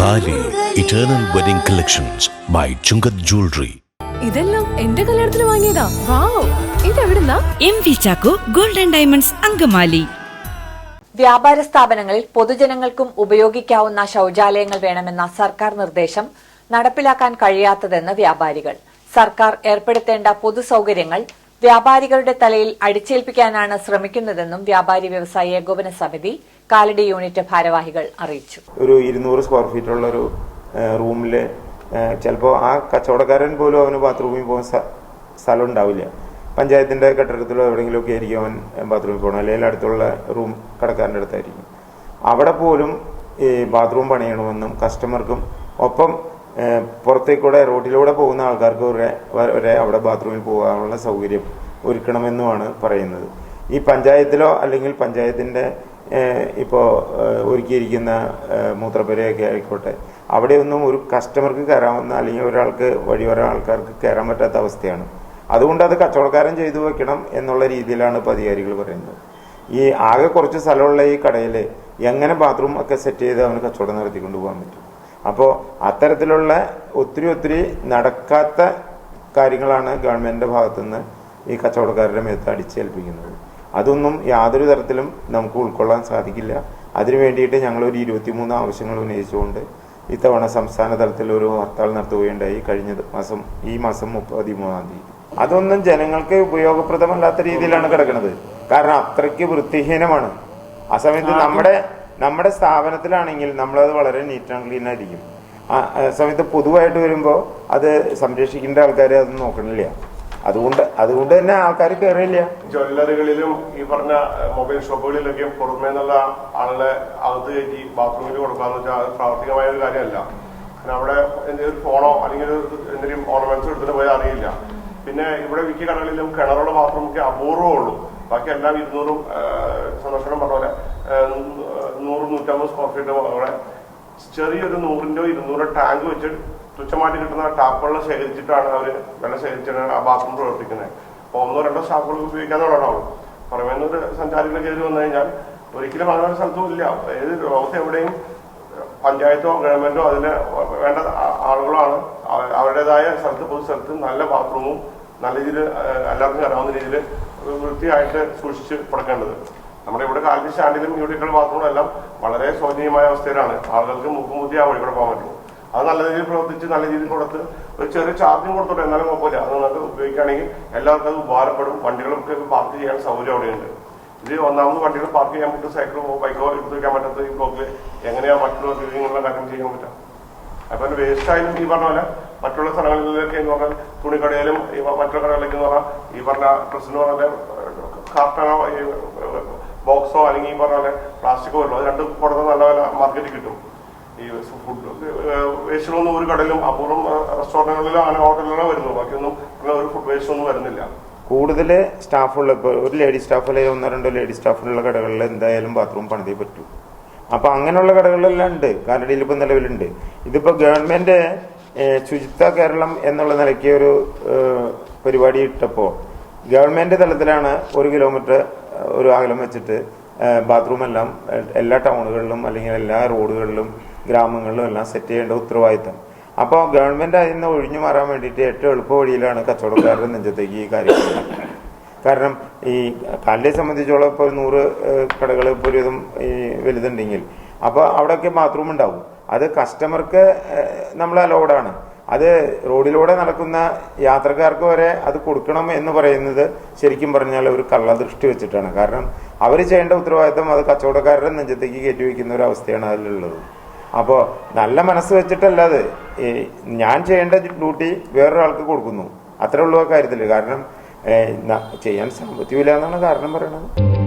Thali eternal wedding collections by Chungath jewellery ഇതെല്ലാം എന്റെ കല്യാണത്തിന് വാങ്ങിയതാ. Wow. ഇതെവിടുന്നാ? M V Chacko golden diamonds Angamaly. വ്യാപാര സ്ഥാപനങ്ങളിൽ പൊതുജനങ്ങൾക്കും ഉപയോഗിക്കാവുന്ന ശൌചാലയങ്ങൾ വേണമെന്ന സർക്കാർ നിർദ്ദേശം നടപ്പിലാക്കാൻ കഴിയാത്തതെന്ന് വ്യാപാരികൾ. സർക്കാർ ഏർപ്പെടുത്തേണ്ട പൊതുസൗകര്യങ്ങൾ വ്യാപാരികളുടെ തലയിൽ അടിച്ചേൽപ്പിക്കാനാണ് ശ്രമിക്കുന്നതെന്നും വ്യാപാരി വ്യവസായി ഏകോപന സമിതി കാലടി യൂണിറ്റ് ഭാരവാഹികൾ അറിയിച്ചു. ഒരു ഇരുന്നൂറ് സ്ക്വയർ ഫീറ്റ് ഉള്ള ഒരു റൂമിൽ ചിലപ്പോൾ ആ കച്ചവടക്കാരൻ പോലും അവന് ബാത്റൂമിൽ പോകാൻ സ്ഥ- സ്ഥലം ഉണ്ടാവില്ല. പഞ്ചായത്തിന്റെ കെട്ടിടത്തിലോ എവിടെയെങ്കിലുമൊക്കെ ആയിരിക്കും അവൻ ബാത്റൂമിൽ പോകണം അല്ലെങ്കിൽ അടുത്തുള്ള റൂം കടക്കാരന്റെ അടുത്തായിരിക്കും. അവിടെ പോലും ഈ ബാത്റൂം പണിയണമെന്നും കസ്റ്റമർക്കും ഒപ്പം പുറത്തേക്കൂടെ റോഡിലൂടെ പോകുന്ന ആൾക്കാർക്ക് വരെ അവിടെ ബാത്റൂമിൽ പോകാനുള്ള സൗകര്യം ഒരുക്കണമെന്നുമാണ് പറയുന്നത്. ഈ പഞ്ചായത്തിലോ അല്ലെങ്കിൽ പഞ്ചായത്തിന്റെ ഇപ്പോൾ ഒരുക്കിയിരിക്കുന്ന മൂത്രപ്പുരയൊക്കെ ആയിക്കോട്ടെ അവിടെയൊന്നും ഒരു കസ്റ്റമർക്ക് കയറാവുന്ന അല്ലെങ്കിൽ ഒരാൾക്ക് വഴി വരാൻ ആൾക്കാർക്ക് കയറാൻ പറ്റാത്ത അവസ്ഥയാണ്. അതുകൊണ്ട് അത് കച്ചവടക്കാരൻ ചെയ്തു വെക്കണം എന്നുള്ള രീതിയിലാണ് ഇപ്പോൾ അധികാരികൾ പറയുന്നത്. ഈ ആകെ കുറച്ച് സ്ഥലമുള്ള ഈ കടയിൽ എങ്ങനെ ബാത്റൂം ഒക്കെ സെറ്റ് ചെയ്ത് അവന് കച്ചവടം നടത്തിക്കൊണ്ട് പോകാൻ പറ്റും? അപ്പോൾ അത്തരത്തിലുള്ള ഒത്തിരി ഒത്തിരി നടക്കാത്ത കാര്യങ്ങളാണ് ഗവൺമെന്റിന്റെ ഭാഗത്തുനിന്ന് ഈ കച്ചവടക്കാരുടെ മേത്ത് അടിച്ചേൽപ്പിക്കുന്നത്. അതൊന്നും യാതൊരു തരത്തിലും നമുക്ക് ഉൾക്കൊള്ളാൻ സാധിക്കില്ല. അതിനു വേണ്ടിയിട്ട് ഞങ്ങളൊരു ഇരുപത്തിമൂന്ന് ആവശ്യങ്ങൾ ഉന്നയിച്ചുകൊണ്ട് ഇത്തവണ സംസ്ഥാന തലത്തിൽ ഒരു ഹർത്താൽ നടത്തുകയുണ്ടായി കഴിഞ്ഞ മാസം ഈ മാസം മുപ്പത്തിമൂന്നാം തീയതി. അതൊന്നും ജനങ്ങൾക്ക് ഉപയോഗപ്രദമല്ലാത്ത രീതിയിലാണ് കിടക്കുന്നത്. കാരണം അത്രയ്ക്ക് വൃത്തിഹീനമാണ്. ആ സമയത്ത് നമ്മുടെ നമ്മുടെ സ്ഥാപനത്തിലാണെങ്കിൽ നമ്മളത് വളരെ നീറ്റ് ആൻഡ് ക്ലീൻ ആയിരിക്കും. സമയത്ത് പൊതുവായിട്ട് വരുമ്പോൾ അത് സംരക്ഷിക്കേണ്ട ആൾക്കാർ അത് നോക്കണില്ല. അതുകൊണ്ട് അതുകൊണ്ട് തന്നെ ആൾക്കാർ കയറിയില്ല ജ്വല്ലറികളിലും ഈ പറഞ്ഞ മൊബൈൽ ഷോപ്പുകളിലൊക്കെ പുറമേ നിന്നുള്ള ആളുകളെ അകത്ത് കയറ്റി ബാത്റൂമിൽ കൊടുക്കാന്ന് വെച്ചാൽ അത് പ്രാവർത്തികമായ ഒരു കാര്യമല്ല. കാരണം അവിടെ എന്തെങ്കിലും ഫോണോ അല്ലെങ്കിൽ എന്തെങ്കിലും ഓർണമെന്റ്സ് എടുത്തിട്ട് പോയാൽ അറിയില്ല. പിന്നെ ഇവിടെ മിക്ക കടകളിലും കിണറുള്ള ബാത്റൂമൊക്കെ അപൂർവമുള്ളൂ ബാക്കി എല്ലാം ഇരുന്നൂറും സന്ദർശനം പറഞ്ഞ പോലെ നൂറ് നൂറ്റമ്പത് സ്ക്വയർ ഫീറ്റ് അവിടെ. ചെറിയൊരു നൂറിന്റോ ഇരുന്നൂറ് ടാങ്ക് വെച്ച് തുച്ഛമായിട്ട് കിട്ടുന്ന ടാപ്പ് വെള്ളം ശേഖരിച്ചിട്ടാണ് അവർ വെള്ളം ശേഖരിച്ചിട്ടാണ് ആ ബാത്റൂം പ്രവർത്തിക്കുന്നത്. അപ്പോൾ ഒന്നോ രണ്ടോ സ്റ്റാഫുകൾ ഉപയോഗിക്കാന്നുള്ളതാണ് പുറമേ ഒരു സഞ്ചാരികൾ കയറി വന്നു കഴിഞ്ഞാൽ ഒരിക്കലും അങ്ങനെ ഒരു സ്ഥലത്തും ഇല്ല. ഏത് ലോകത്ത് എവിടെയും പഞ്ചായത്തോ ഗവൺമെന്റോ അതിന് വേണ്ട ആളുകളാണ്. അവ- അവരുടേതായ സ്ഥലത്ത് പൊതു സ്ഥലത്ത് നല്ല ബാത്റൂമും നല്ല രീതിയിൽ എല്ലാവർക്കും അറിയാവുന്ന രീതിയിൽ വൃത്തിയായിട്ട് സൂക്ഷിച്ച് കൊടുക്കേണ്ടത് നമ്മുടെ ഇവിടെ കാലത്ത് സ്റ്റാൻഡിലും യൂണിറ്റുകൾ ബാത്റൂമും എല്ലാം വളരെ ശോചനീയമായ അവസ്ഥയിലാണ്. ആളുകൾക്ക് മുക്കുമുത്തി ആ വഴി കൂടെ പോകാൻ പറ്റും അത് നല്ല രീതിയിൽ പ്രവർത്തിച്ച് നല്ല രീതിയിൽ കൊടുത്ത് ഒരു ചെറിയ ചാർജും കൊടുത്തോട്ടെ എന്നാലും കുഴപ്പമില്ല. അത് നിങ്ങൾക്ക് ഉപയോഗിക്കുകയാണെങ്കിൽ എല്ലാവർക്കും അത് ഉപകാരപ്പെടും. വണ്ടികളൊക്കെ പാർക്ക് ചെയ്യാൻ സൗകര്യം അവിടെയുണ്ട്. ഇത് ഒന്നാമത് വണ്ടികൾ പാർക്ക് ചെയ്യാൻ പറ്റും. സൈക്കിളോ ബൈക്കോ എടുത്ത് വയ്ക്കാൻ പറ്റാത്ത ഈ ബ്ലോക്കിൽ എങ്ങനെയാ മറ്റുള്ള ഇങ്ങനെയുള്ള കാര്യം ചെയ്യാൻ പറ്റുക? അപ്പൊ വേസ്റ്റ് ആയാലും ഈ പറഞ്ഞ പോലെ മറ്റുള്ള സ്ഥലങ്ങളിലൊക്കെ എന്ന് പറഞ്ഞാൽ തുണിക്കടയിലും മറ്റുള്ള കടകളിലേക്ക് എന്ന് പറഞ്ഞാൽ ഈ പറഞ്ഞ ഡ്രസ്സിന് പറഞ്ഞ കാർട്ടനോ ഈ അല്ലെങ്കിൽ ഈ പറഞ്ഞ പോലെ പ്ലാസ്റ്റിക്കോ വരും അത് രണ്ടും കൊടുത്ത നല്ല വില മാർക്കറ്റിൽ കിട്ടും. ഈ ഫുഡ് വേസ്റ്റിലൊന്നും ഒരു കടയിലും അപൂർവം റെസ്റ്റോറന്റുകളിലോ അങ്ങനെ ഹോട്ടലിലോ വരുന്നു ബാക്കിയൊന്നും അങ്ങനെ ഒരു ഫുഡ് വേസ്റ്റ് ഒന്നും വരുന്നില്ല. കൂടുതൽ സ്റ്റാഫുള്ള ഇപ്പോൾ ഒരു ലേഡി സ്റ്റാഫ് അല്ലെങ്കിൽ ഒന്നോ രണ്ടോ ലേഡി സ്റ്റാഫുള്ള കടകളിൽ എന്തായാലും ബാത്റൂം പണിതേ പറ്റൂ. അപ്പോൾ അങ്ങനെയുള്ള കടകളിലെല്ലാം ഉണ്ട്. കാലടിയിൽ ഇപ്പോൾ നിലവിലുണ്ട്. ഇതിപ്പോൾ ഗവൺമെന്റ് ശുചിത്വ കേരളം എന്നുള്ള നിലയ്ക്ക് ഒരു പരിപാടി ഇട്ടപ്പോൾ ഗവൺമെന്റ് തലത്തിലാണ് ഒരു കിലോമീറ്റർ ഒരു അകലം വെച്ചിട്ട് ബാത്റൂം എല്ലാം ടൗണുകളിലും അല്ലെങ്കിൽ എല്ലാ റോഡുകളിലും ഗ്രാമങ്ങളിലും എല്ലാം സെറ്റ് ചെയ്യേണ്ട ഉത്തരവാദിത്തം. അപ്പോൾ ഗവൺമെന്റ് അതിൽ നിന്ന് ഒഴിഞ്ഞു മാറാൻ വേണ്ടിയിട്ട് ഏറ്റവും എളുപ്പ വഴിയിലാണ് കച്ചവടക്കാരുടെ നെഞ്ചത്തേക്ക് ഈ കാര്യം കാരണം ഈ കാലിനെ സംബന്ധിച്ചോളം ഇപ്പോൾ നൂറ് കടകൾ ഇപ്പോൾ ഒരുവിധം ഈ വലുതുണ്ടെങ്കിൽ അപ്പോൾ അവിടെയൊക്കെ ബാത്റൂം ഉണ്ടാവും. അത് കസ്റ്റമർക്ക് നമ്മൾ അലോഡാണ് അത് റോഡിലൂടെ നടക്കുന്ന യാത്രക്കാർക്ക് വരെ അത് കൊടുക്കണം എന്ന് പറയുന്നത് ശരിക്കും പറഞ്ഞാൽ ഒരു കള്ളദൃഷ്ടി വെച്ചിട്ടാണ്. കാരണം അവർ ചെയ്യേണ്ട ഉത്തരവാദിത്തം അത് കച്ചവടക്കാരുടെ നെഞ്ചത്തേക്ക് കയറ്റിവെക്കുന്ന ഒരു അവസ്ഥയാണ് അതിലുള്ളത്. അപ്പോൾ നല്ല മനസ്സ് വെച്ചിട്ടല്ല അത്. ഞാൻ ചെയ്യേണ്ട ഡ്യൂട്ടി വേറൊരാൾക്ക് കൊടുക്കുന്നു. അത്രേ ഉള്ളൂ ആ കാര്യത്തിൽ കാരണം ചെയ്യാൻ സാമ്പത്തികമില്ല എന്നാണ് കാരണം പറയണത്.